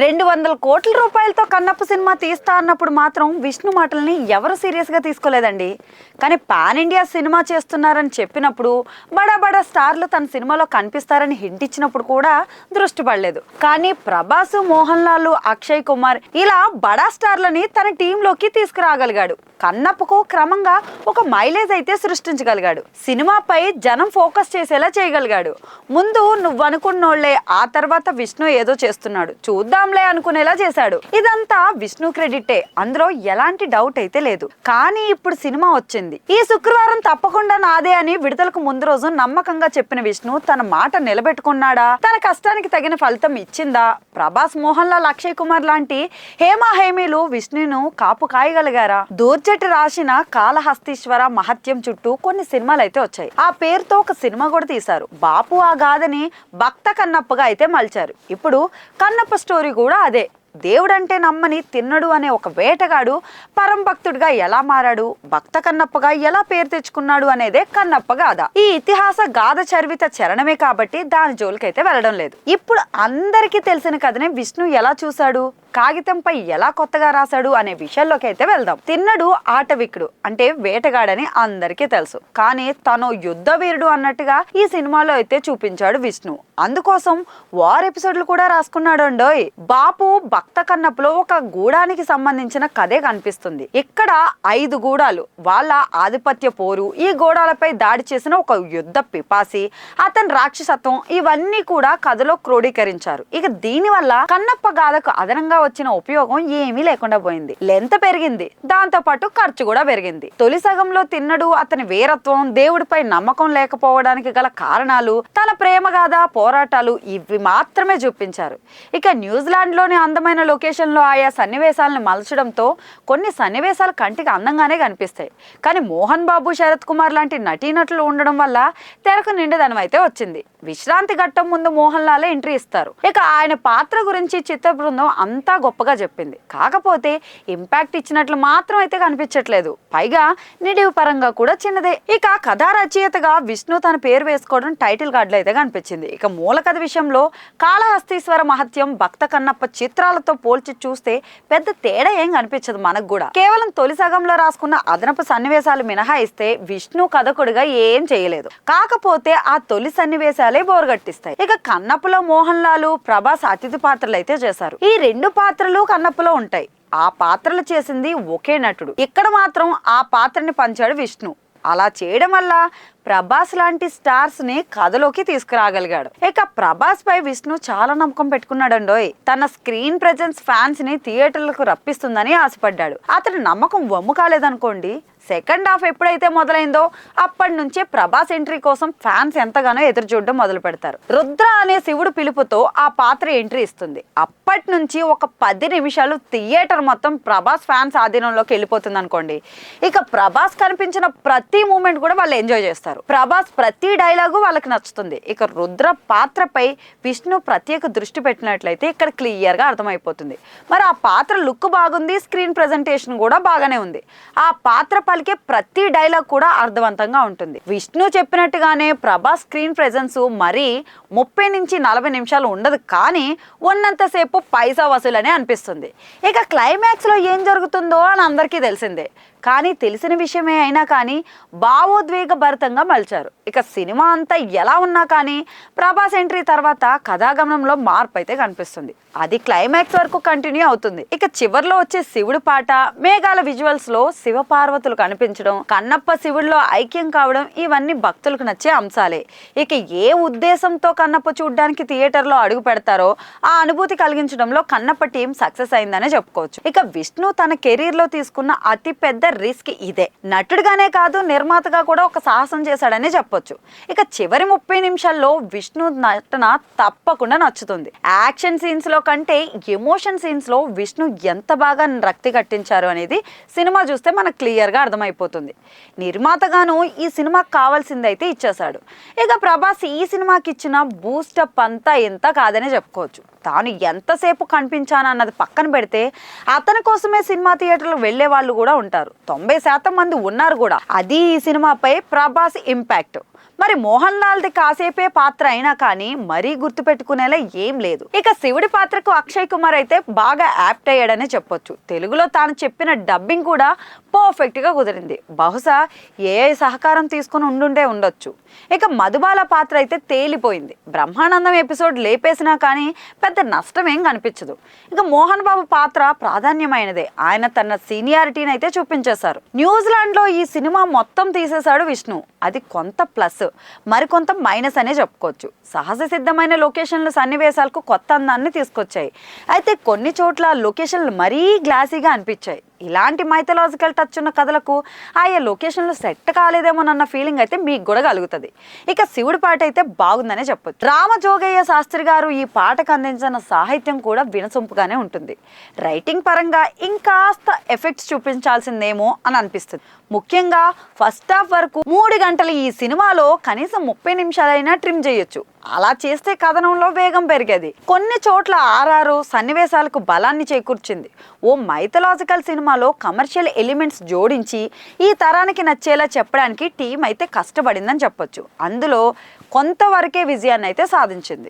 రెండు వందల కోట్ల రూపాయలతో కన్నప్ప సినిమా తీస్తా అన్నప్పుడు మాత్రం విష్ణు మాటల్ని ఎవరు సీరియస్గా తీసుకోలేదండి. కానీ పాన్ ఇండియా సినిమా చేస్తున్నారని చెప్పినప్పుడు బడా బడా స్టార్లు తన సినిమాలో కనిపిస్తారని హింట్ ఇచ్చినప్పుడు కూడా దృష్టి పడలేదు. కానీ ప్రభాస్ మోహన్ లాల్ అక్షయ్ కుమార్ ఇలా బడా స్టార్లని తన టీంలోకి తీసుకురాగలిగాడు. కన్నప్పకు క్రమంగా ఒక మైలేజ్ అయితే సృష్టించగలిగాడు. సినిమాపై జనం ఫోకస్ చేసేలా చేయగలిగాడు. ముందు నువ్వు అనుకున్నోళ్ళే ఆ తర్వాత విష్ణు ఏదో చేస్తున్నాడు. చూద్దాంలే అనుకునేలా చేశాడు. ఇదంతా విష్ణు క్రెడిటే. అందులో ఎలాంటి డౌట్ అయితే లేదు. కానీ ఇప్పుడు సినిమా వచ్చింది. ఈ శుక్రవారం తప్పకుండా నాదే అని విడుదలకు ముందు రోజు నమ్మకంగా చెప్పిన విష్ణు తన మాట నిలబెట్టుకున్నాడా? తన కష్టానికి తగిన ఫలితం ఇచ్చిందా? ప్రభాస్ మోహన్ లాల్ అక్షయ్ కుమార్ లాంటి హేమా హేమీలు విష్ణును కాపు కాయగలిగారా? దూర్జటి రాసిన కాళహస్తీశ్వర మహత్యం చుట్టూ కొన్ని సినిమాలు అయితే వచ్చాయి. ఆ పేరుతో ఒక సినిమా కూడా తీశారు. బాపు ఆ గాథని భక్త కన్నప్పగా అయితే మలిచారు. ఇప్పుడు కన్నప్ప స్టోరీ కూడా అదే. దేవుడంటే నమ్మని తిన్నడు అనే ఒక వేటగాడు పరంభక్తుడిగా ఎలా మారాడు? భక్త కన్నప్పగా ఎలా పేరు తెచ్చుకున్నాడు అనేదే కన్నప్ప గాథ. ఈ ఇతిహాస గాథ చరివిత చరణమే కాబట్టి దాని జోలికైతే వెళ్ళడం లేదు. ఇప్పుడు అందరికీ తెలిసిన కథనే విష్ణు ఎలా చూశాడు? కాగితంపై ఎలా కొత్తగా రాశాడు అనే విషయంలోకి అయితే వెళ్దాం. తిన్నడు ఆటవికుడు అంటే వేటగాడని అందరికీ తెలుసు. కానీ తను యుద్ధ వీరుడు అన్నట్టుగా ఈ సినిమాలో అయితే చూపించాడు విష్ణు. అందుకోసం వార్ ఎపిసోడ్లు కూడా రాసుకున్నాడు అండోయ్ బాపు భక్త కన్నప్పులో ఒక గూడానికి సంబంధించిన కథే కనిపిస్తుంది. ఇక్కడ ఐదు గూడాలు వాళ్ళ ఆధిపత్య పోరు ఈ గూడాలపై దాడి చేసిన ఒక యుద్ధ పిపాసి అతని రాక్షసత్వం ఇవన్నీ కూడా కథలో క్రోడీకరించారు. ఇక దీనివల్ల కన్నప్ప గాథకు అదనంగా వచ్చిన ఉపయోగం ఏమీ లేకుండా పోయింది. లెంత్ పెరిగింది. దాంతో పాటు ఖర్చు కూడా పెరిగింది. తొలి సగంలో తిన్నడు అతని వీరత్వం దేవుడిపై నమ్మకం లేకపోవడానికి గల కారణాలు తన ప్రేమ గాథ పోరాటాలు ఇవి మాత్రమే చూపించారు. ఇక న్యూజిలాండ్లోని అందమైన లొకేషన్లో ఆయా సన్నివేశాలను మలచడంతో కొన్ని సన్నివేశాలు కంటికి అందంగానే కనిపిస్తాయి. కానీ మోహన్ బాబు శరత్ కుమార్ లాంటి నటీనటులు ఉండడం వల్ల తెరకు నిండదనం అయితే వచ్చింది. విశ్రాంతి ఘట్టం ముందు మోహన్ లాలే ఎంట్రీ ఇస్తారు. ఇక ఆయన పాత్ర గురించి చిత్ర బృందం అంతా గొప్పగా చెప్పింది. కాకపోతే ఇంపాక్ట్ ఇచ్చినట్లు మాత్రం అయితే కనిపించట్లేదు. పైగా నిడివి పరంగా కూడా చిన్నదే. ఇక కథా రచయితగా విష్ణు తన పేరు వేసుకోవడం టైటిల్ కార్డులో అయితే కనిపించింది. ఇక మూల కథ విషయంలో కాళహస్తీశ్వర మహత్యం భక్త కన్నప్ప చిత్రాలతో పోల్చి చూస్తే పెద్ద తేడా ఏం కనిపించదు మనకు కూడా. కేవలం తొలి సగంలో రాసుకున్న అదనపు సన్నివేశాలు మినహాయిస్తే విష్ణు కథకుడిగా ఏం చేయలేదు. కాకపోతే ఆ తొలి సన్నివేశాలే బోరగట్టిస్తాయి. ఇక కన్నప్పలో మోహన్ లాలు ప్రభాస్ అతిథి పాత్రలు అయితే చేశారు. ఈ రెండు పాత్రలు కన్నప్పలో ఉంటాయి. ఆ పాత్రలు చేసింది ఒకే నటుడు. ఇక్కడ మాత్రం ఆ పాత్రని పంచాడు విష్ణు. అలా చేయడం వల్ల ప్రభాస్ లాంటి స్టార్స్ని కథలోకి తీసుకురాగలిగాడు. ఇక ప్రభాస్ పై విష్ణు చాలా నమ్మకం పెట్టుకున్నాడండోయ్. తన స్క్రీన్ ప్రజెన్స్ ఫ్యాన్స్ని థియేటర్లకు రప్పిస్తుందని ఆశపడ్డాడు. అతని నమ్మకం వమ్ము కాలేదనుకోండి. సెకండ్ హాఫ్ ఎప్పుడైతే మొదలైందో అప్పటి నుంచే ప్రభాస్ ఎంట్రీ కోసం ఫ్యాన్స్ ఎంతగానో ఎదురు చూడడం మొదలు పెడతారు. రుద్ర అనే శివుడు పిలుపుతో ఆ పాత్ర ఎంట్రీ ఇస్తుంది. అప్పటి నుంచి ఒక పది నిమిషాలు థియేటర్ మొత్తం ప్రభాస్ ఫ్యాన్స్ ఆధీనంలోకి వెళ్ళిపోతుంది అనుకోండి ఇక ప్రభాస్ కనిపించిన ప్రతి మూమెంట్ కూడా వాళ్ళు ఎంజాయ్ చేస్తారు. ప్రభాస్ ప్రతి డైలాగు వాళ్ళకి నచ్చుతుంది. ఇక రుద్ర పాత్రపై విష్ణు ప్రత్యేక దృష్టి పెట్టినట్లయితే ఇక్కడ క్లియర్గా అర్థమైపోతుంది. మరి ఆ పాత్ర లుక్ బాగుంది స్క్రీన్ ప్రెజెంటేషన్ కూడా బాగానే ఉంది. ఆ పాత్ర పలికే ప్రతి డైలాగ్ కూడా అర్థవంతంగా ఉంటుంది. విష్ణు చెప్పినట్టుగానే ప్రభాస్ స్క్రీన్ ప్రెజెన్స్ మరీ ముప్పై నుంచి నలభై నిమిషాలు ఉండదు కానీ ఉన్నంతసేపు పైసా వసూలనే అనిపిస్తుంది. ఇక క్లైమాక్స్లో ఏం జరుగుతుందో అని అందరికీ తెలిసిందే. కానీ తెలిసిన విషయమే అయినా కానీ భావోద్వేగ భరితంగా మలిచారు. ఇక సినిమా అంతా ఎలా ఉన్నా కానీ ప్రభాస్ ఎంట్రీ తర్వాత కథాగమనంలో మార్పు అయితే కనిపిస్తుంది. అది క్లైమాక్స్ వరకు కంటిన్యూ అవుతుంది. ఇక చివర్లో వచ్చే శివుడు పాట మేఘాల విజువల్స్లో శివపార్వతులు కనిపించడం కన్నప్ప శివుడిలో ఐక్యం కావడం ఇవన్నీ భక్తులకు నచ్చే అంశాలే. ఇక ఏ ఉద్దేశంతో కన్నప్ప చూడడానికి థియేటర్లో అడుగు పెడతారో ఆ అనుభూతి కలిగించడంలో కన్నప్ప టీం సక్సెస్ అయిందనే చెప్పుకోవచ్చు. ఇక విష్ణు తన కెరీర్లో తీసుకున్న అతి పెద్ద రిస్క్ ఇదే. నటుడుగానే కాదు నిర్మాతగా కూడా ఒక సాహసం చేశాడనే చెప్పొచ్చు. ఇక చివరి ముప్పై నిమిషాల్లో విష్ణు నటన తప్పకుండా నచ్చుతుంది. యాక్షన్ సీన్స్లో కంటే ఎమోషన్ సీన్స్లో విష్ణు ఎంత బాగా రక్తి కట్టించారు అనేది సినిమా చూస్తే మనకు క్లియర్గా అర్థమైపోతుంది. నిర్మాతగాను ఈ సినిమాకి కావాల్సింది అయితే ఇచ్చేశాడు. ఇక ప్రభాస్ ఈ సినిమాకి ఇచ్చిన బూస్టప్ అంతా ఎంత కాదనే చెప్పుకోవచ్చు. తాను ఎంతసేపు కనిపించానన్నది పక్కన పెడితే అతని కోసమే సినిమా థియేటర్లు వెళ్ళే వాళ్ళు కూడా ఉంటారు. తొంభై శాతం మంది ఉన్నారు కూడా. అది ఈ సినిమాపై ప్రభాస్ ఇంపాక్ట్ మరి మోహన్ లాల్ది కాసేపే పాత్ర అయినా కానీ మరీ గుర్తుపెట్టుకునేలా ఏం లేదు. ఇక శివుడి పాత్రకు అక్షయ్ కుమార్ అయితే బాగా యాప్ట్ అయ్యాడనే చెప్పొచ్చు. తెలుగులో తాను చెప్పిన డబ్బింగ్ కూడా పర్ఫెక్ట్గా కుదిరింది. బహుశా ఏ సహకారం తీసుకుని ఉండుండే ఉండొచ్చు. ఇక మధుబాల పాత్ర అయితే తేలిపోయింది. బ్రహ్మానందం ఎపిసోడ్ లేపేసినా కానీ పెద్ద నష్టం ఏం కనిపించదు. ఇక మోహన్ బాబు పాత్ర ప్రాధాన్యమైనదే. ఆయన తన సీనియారిటీని అయితే చూపించేశారు. న్యూజిలాండ్లో ఈ సినిమా మొత్తం తీసేశాడు విష్ణు. అది కొంత ప్లస్. మరికొంత మైనస్ అనే చెప్పుకోవచ్చు. సహజ సిద్ధమైన లొకేషన్లు సన్నివేశాలకు కొత్త అందాన్ని తీసుకొచ్చాయి. అయితే కొన్ని చోట్ల లొకేషన్లు మరీ గ్లాసీగా అనిపించాయి. ఇలాంటి మైథలాజికల్ టచ్ ఉన్న కథలకు ఆయా లొకేషన్లు సెట్ కాలేదేమోనన్న ఫీలింగ్ అయితే మీకు కూడా కలుగుతుంది. ఇక శివుడి పాట అయితే బాగుందనే చెప్పొచ్చు. రామజోగయ్య శాస్త్రి గారు ఈ పాటకు అందించిన సాహిత్యం కూడా వినసొంపుగానే ఉంటుంది. రైటింగ్ పరంగా ఇంకాస్త ఎఫెక్ట్స్ చూపించాల్సిందేమో అని అనిపిస్తుంది. ముఖ్యంగా ఫస్ట్ హాఫ్ వరకు మూడు గంటలు ఈ సినిమాలో కనీసం ముప్పై నిమిషాలైనా ట్రిమ్ చేయొచ్చు. అలా చేస్తే కథనంలో వేగం పెరిగేది. కొన్ని చోట్ల ఆర్ఆర్ సన్నివేశాలకు బలాన్ని చేకూర్చింది. ఓ మైథలాజికల్ సినిమాలో కమర్షియల్ ఎలిమెంట్స్ జోడించి ఈ తరానికి నచ్చేలా చెప్పడానికి టీం అయితే కష్టపడిందని చెప్పొచ్చు. అందులో కొంతవరకే విజయాన్ని అయితే సాధించింది.